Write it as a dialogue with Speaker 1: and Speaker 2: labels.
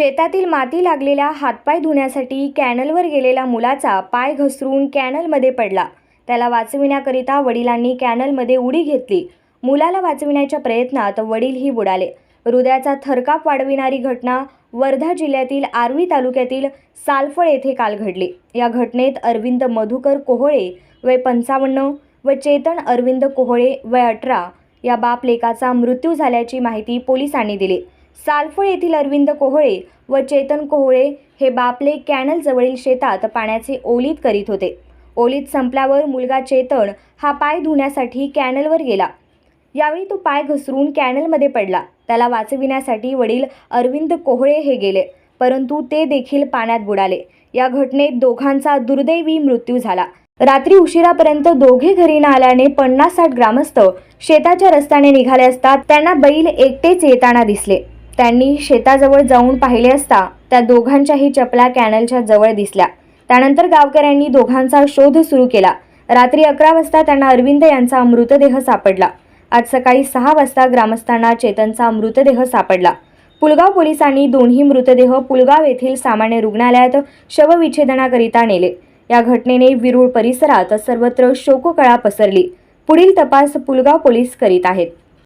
Speaker 1: शेतातील माती लागलेल्या हातपाय धुण्यासाठी कॅनलवर गेलेला मुलाचा पाय घसरून कॅनलमध्ये पडला. त्याला वाचविण्याकरिता वडिलांनी कॅनलमध्ये उडी घेतली. मुलाला वाचविण्याच्या प्रयत्नात वडीलही बुडाले. हृदयाचा थरकाप वाढविणारी घटना वर्धा जिल्ह्यातील आर्वी तालुक्यातील सालफळ येथे काल घडली. या घटनेत अरविंद मधुकर कोहळे वय पंचावन्न व चेतन अरविंद कोहळे वय अठरा या बाप लेकाचा मृत्यू झाल्याची माहिती पोलिसांनी दिली. सालफळ येथील अरविंद कोहळे व चेतन कोहळे हे बापले कॅनलजवळील शेतात पाण्याचे ओलीत करीत होते. ओलीत संपल्यावर मुलगा चेतन हा पाय धुण्यासाठी कॅनलवर गेला. यावेळी तो पाय घसरून कॅनलमध्ये पडला. त्याला वाचविण्यासाठी वडील अरविंद कोहळे हे गेले परंतु ते देखील पाण्यात बुडाले. या घटनेत दोघांचा दुर्दैवी मृत्यू झाला. रात्री उशिरापर्यंत दोघे घरी न आल्याने पन्नास साठ ग्रामस्थ शेताच्या रस्त्याने निघाले असता त्यांना बैल एकटेच येताना दिसले. त्यांनी शेताजवळ जाऊन पाहिले असता त्या दोघांच्याही चपला कॅनलच्या जवळ दिसल्या. त्यानंतर गावकऱ्यांनी दोघांचा शोध सुरू केला. रात्री अकरा वाजता त्यांना अरविंद यांचा मृतदेह सापडला. आज सकाळी सहा वाजता ग्रामस्थांना चेतनचा मृतदेह सापडला. पुलगाव पोलिसांनी दोन्ही मृतदेह पुलगाव येथील सामान्य रुग्णालयात शवविच्छेदनाकरिता नेले. या घटनेने विरूळ परिसरात सर्वत्र शोककळा पसरली. पुढील तपास पुलगाव पोलीस करीत आहेत.